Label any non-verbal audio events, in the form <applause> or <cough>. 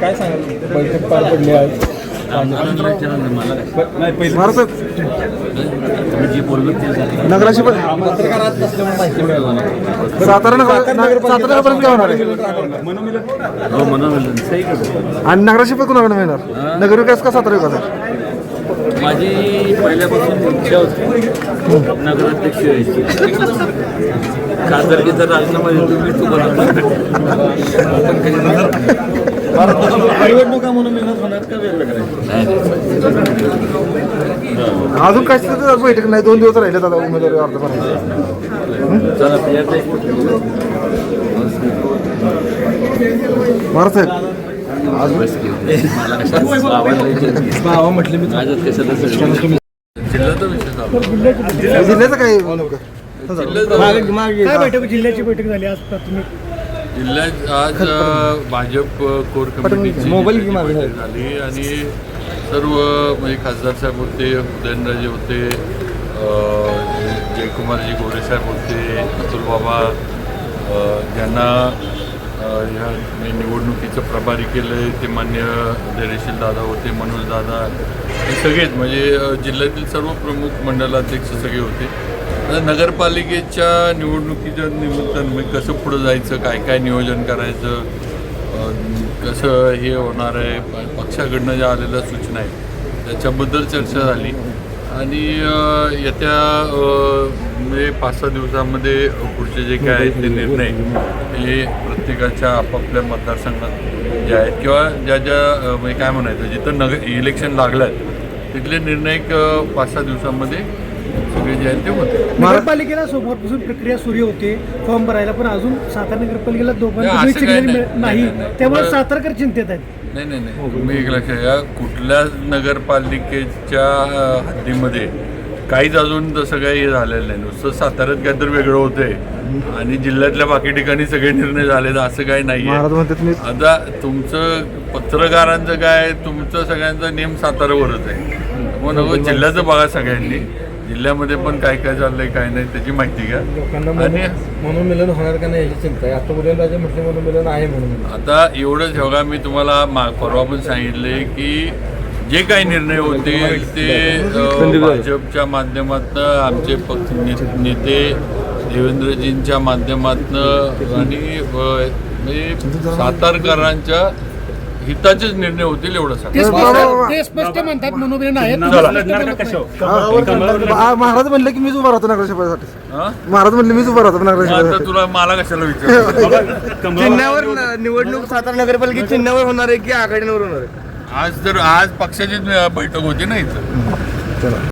काय सांगाल बैठक पार पडली महाराज नगराशी. सातारा नगर सातारा नगरपर्यंत काय होणार आहे? हो आणि नगराशी पण कुणाकडे मिळणार? नगर विकास का सातारा विकास माझी पहिल्यापासून इच्छा होती. नगराध्यक्ष व्हायची. खासदारकीचा राजीनामा देतो मी तुम्हाला <laughs> निवडणुका म्हणून मिळत होणार का वेगवेगळ्या अजून काय बैठक नाही. दोन दिवस राहिले दादा उमेदवारी अर्ज भरायचे साहेब. जिल्ह्याचा काय बैठक? जिल्ह्याची बैठक झाली आज प्राथमिक. जिल्ह्यात आज भाजप कोर कमिटीची मोबाईल झाली आणि सर्व म्हणजे खासदार साहेब होते उदयनराजे होते जयकुमारजी गोरे साहेब होते अतुल बाबा ज्यांना ह्या निवडणुकीचं प्रभारी केलं आहे ते मान्य धैर्यशील दादा होते मनोज दादा हे सगळेच म्हणजे जिल्ह्यातील सर्व प्रमुख मंडलाध्यक्ष सगळे होते. नगरपालिकेच्या निवडणुकीच्या निमित्तानं म्हणजे कसं पुढं जायचं काय काय नियोजन करायचं कसं हे होणार आहे पक्षाकडनं ज्या आलेल्या सूचना आहेत त्याच्याबद्दल चर्चा झाली. आणि येत्या म्हणजे पाच सहा दिवसामध्ये पुढचे जे काय आहेत ते निर्णय हे प्रत्येकाच्या आपापल्या मतदारसंघात जे आहेत किंवा ज्या ज्या म्हणजे काय म्हणायचं जिथं नग इलेक्शन लागलं आहे तिथले निर्णय पाच सहा दिवसामध्ये सगळे जे आहेत ते होते. नगरपालिकेला सोमवारपासून प्रक्रिया सुरू होते. फॉर्म भरायला पण अजून सातारा नगरपालिकेला नाही, दोघांना सिग्नल नाही. त्यामुळे. सातारकर चिंतेत आहेत. नाही नाही नाही. तुम्ही एक लक्षात घ्या कुठल्याच नगरपालिकेच्या हद्दीमध्ये काहीच अजून तसं काही हे झालेलं नाही. नुसतं साताऱ्यात काहीतरी वेगळं होतंय. आणि जिल्ह्यातल्या बाकी ठिकाणी सगळे निर्णय झाले असं काही नाही आता तुमचं पत्रकारांचं काय तुमचं सगळ्यांचा नेम साताऱ्यावरच आहे. मग नको जिल्ह्याचं बघा सगळ्यांनी. जिल्ह्यामध्ये पण काय काय चाललंय काय नाही त्याची माहिती घ्या. आणि मनोमिलन होणार का नाही याची चिंता आहे. आता उदयनराजे म्हटले मनोमिलन आहे म्हणून. आता एवढंच बघा मी तुम्हाला मा परवा पण सांगितले की जे काही निर्णय होतील ते भाजपच्या माध्यमातून आमचे पक्ष नेते देवेंद्रजींच्या माध्यमातून आणि सातारकरांच्या हिताचेच निर्णय होतील एवढं महाराज म्हणले की मीच उभा राहतो नगराशिपासाठी हा? महाराज म्हणले मीच उभा राहतो नगराशिपासाठी तुला मला कशाला विचार <laughs> चिन्हावर निवडणूक सातारा नगरपालिकेत चिन्हावर होणार आहे की आघाडीवर होणार आहे? आज तर आज पक्षाची बैठक होती ना इथं. चला.